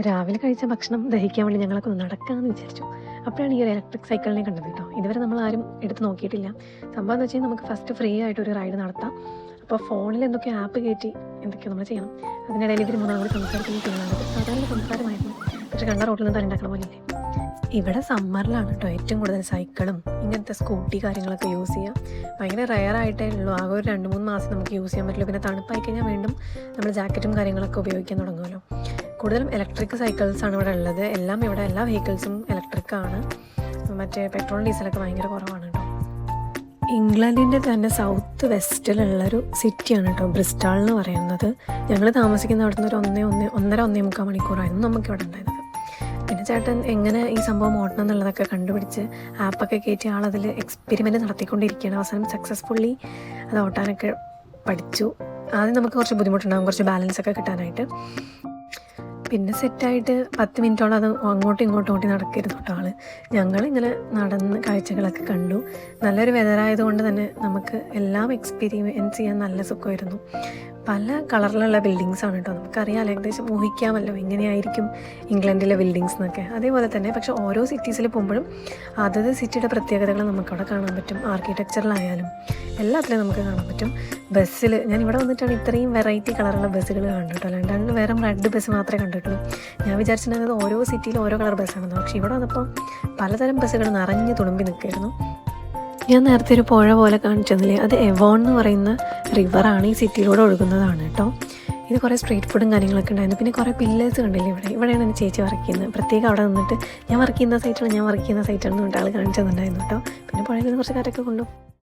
രാവിലെ കഴിച്ച ഭക്ഷണം ദഹിക്കാൻ വേണ്ടി ഞങ്ങളൊക്കെ ഒന്ന് നടക്കാമെന്ന് വിചാരിച്ചു. അപ്പോഴാണ് ഈ ഒരു ഇലക്ട്രിക് സൈക്കിളിനെ കണ്ടത് കേട്ടോ. ഇതുവരെ നമ്മൾ ആരും എടുത്ത് നോക്കിയിട്ടില്ല. സംഭവം എന്ന് വെച്ചാൽ നമുക്ക് ഫസ്റ്റ് ഫ്രീ ആയിട്ട് ഒരു റൈഡ് നടത്താം. അപ്പോൾ ഫോണിൽ എന്തൊക്കെയോ ആപ്പ് കയറ്റി എന്തൊക്കെയോ നമ്മൾ ചെയ്യണം. അതിനിടയിൽ ഇവർ മൂന്നാം കൂടി സംസാരിക്കുന്ന ചെയ്യുന്നത് സാധാരണ സംസാരമായിരുന്നു. പക്ഷെ കണ്ട റോഡിൽ നിന്ന് ഉണ്ടാക്കണ പോലെ ഇല്ലേ ഇവിടെ സമ്മറിലാണ് കേട്ടോ ഏറ്റവും കൂടുതൽ സൈക്കിളും ഇങ്ങനത്തെ സ്കൂട്ടി കാര്യങ്ങളൊക്കെ യൂസ് ചെയ്യാം. ഭയങ്കര റയർ ആയിട്ടേ ഉള്ളൂ. ആകെ ഒരു രണ്ട് മൂന്ന് മാസം നമുക്ക് യൂസ് ചെയ്യാൻ പറ്റുള്ളൂ പിന്നെ തണുപ്പായി കഴിഞ്ഞാൽ വീണ്ടും നമ്മൾ ജാക്കറ്റും കാര്യങ്ങളൊക്കെ ഉപയോഗിക്കാൻ തുടങ്ങുമല്ലോ. കൂടുതലും ഇലക്ട്രിക് സൈക്കിൾസ് ആണ് ഇവിടെ ഉള്ളത്. എല്ലാം ഇവിടെ എല്ലാ വെഹിക്കിൾസും ഇലക്ട്രിക് ആണ്. മറ്റേ പെട്രോൾ ഡീസലൊക്കെ ഭയങ്കര കുറവാണ് കേട്ടോ. ഇംഗ്ലണ്ടിന്റെ തന്നെ സൗത്ത് വെസ്റ്റിലുള്ളൊരു സിറ്റിയാണ് കേട്ടോ ബ്രിസ്റ്റാൾ എന്ന് പറയുന്നത്. ഞങ്ങൾ താമസിക്കുന്ന അവിടെ നിന്ന് ഒരു ഒന്നേ ഒന്ന് ഒന്നര ഒന്നേ മുക്കാൽ മണിക്കൂറായിരുന്നു നമുക്ക് ഇവിടെ ഉണ്ടായിരുന്നത് പിന്നെ ചേട്ടൻ എങ്ങനെ ഈ സംഭവം ഓടണം എന്നുള്ളതൊക്കെ കണ്ടുപിടിച്ച് ആപ്പൊക്കെ കയറ്റി ആളതിൽ എക്സ്പെരിമെന്റ് നടത്തിക്കൊണ്ടിരിക്കുകയാണ്. അവസാനം സക്സസ്ഫുള്ളി അത് ഓട്ടാനൊക്കെ പഠിച്ചു. ആദ്യം നമുക്ക് കുറച്ച് ബുദ്ധിമുട്ടുണ്ടാകും കുറച്ച് ബാലൻസ് ഒക്കെ കിട്ടാനായിട്ട്. പിന്നെ സെറ്റായിട്ട് പത്ത് മിനിറ്റോളം അത് അങ്ങോട്ടും ഇങ്ങോട്ടും ഓട്ടി നടക്കരുത് കേട്ടോ ഞങ്ങൾ ഇങ്ങനെ നടന്ന് കാഴ്ചകളൊക്കെ കണ്ടു. നല്ലൊരു വെതറായതുകൊണ്ട് തന്നെ നമുക്ക് എല്ലാം എക്സ്പീരിയൻസ് ചെയ്യാൻ നല്ല സുഖമായിരുന്നു. പല കളറിലുള്ള ബിൽഡിങ്സ് ആണ് കേട്ടോ. നമുക്കറിയാം ഏകദേശം ഊഹിക്കാമല്ലോ എങ്ങനെയായിരിക്കും ഇംഗ്ലണ്ടിലെ ബിൽഡിങ്സ് എന്നൊക്കെ. അതേപോലെ തന്നെ പക്ഷെ ഓരോ സിറ്റീസിൽ പോകുമ്പോഴും അതത് സിറ്റിയുടെ പ്രത്യേകതകൾ നമുക്കവിടെ കാണാൻ പറ്റും. ആർക്കിടെക്ചറിലായാലും എല്ലാത്തിലും നമുക്ക് കാണാൻ പറ്റും. ബസ്സിൽ ഞാൻ ഇവിടെ വന്നിട്ടാണ് ഇത്രയും വെറൈറ്റി കളറുള്ള ബസ്സുകൾ കണ്ടിട്ടോ അല്ലാണ്ട് വേറെ റെഡ് ബസ് മാത്രമേ കണ്ടിട്ടുള്ളൂ. ഞാൻ വിചാരിച്ചിട്ടുണ്ടായിരുന്നത് ഓരോ സിറ്റിയിലും ഓരോ കളർ ബസ്സാണെന്ന് പക്ഷേ ഇവിടെ വന്നപ്പോൾ പലതരം ബസ്സുകൾ നിറഞ്ഞ് തുളുമ്പി നിൽക്കുകയായിരുന്നു. ഞാൻ നേരത്തെ ഒരു പുഴ പോലെ കാണിച്ചതില്ലേ? അത് എവോൺ എന്ന് പറയുന്ന റിവറാണ് ഈ സിറ്റിയിലൂടെ ഒഴുകുന്നതാണ് കേട്ടോ. ഇത് കുറേ സ്ട്രീറ്റ് ഫുഡും കാര്യങ്ങളൊക്കെ ഉണ്ടായിരുന്നു. പിന്നെ കുറേ പില്ലേഴ്സ് കണ്ടില്ലേ ഇവിടെ? ഇവിടെയാണ് എന്റെ ചേച്ചി വർക്ക് ചെയ്യുന്നത്. പ്രത്യേകം അവിടെ നിന്നിട്ട് ഞാൻ വർക്ക് ചെയ്യുന്ന സൈറ്റാണ് ഞാൻ വർക്ക് ചെയ്യുന്ന സൈറ്റാണെന്ന് പറഞ്ഞിട്ട് ആൾ കാണിച്ചു തന്നിട്ടുണ്ടായിരുന്നു കേട്ടോ. പിന്നെ പുഴയിൽ നിന്ന് കുറച്ച് കാറ്റൊക്കെ കൊണ്ടു.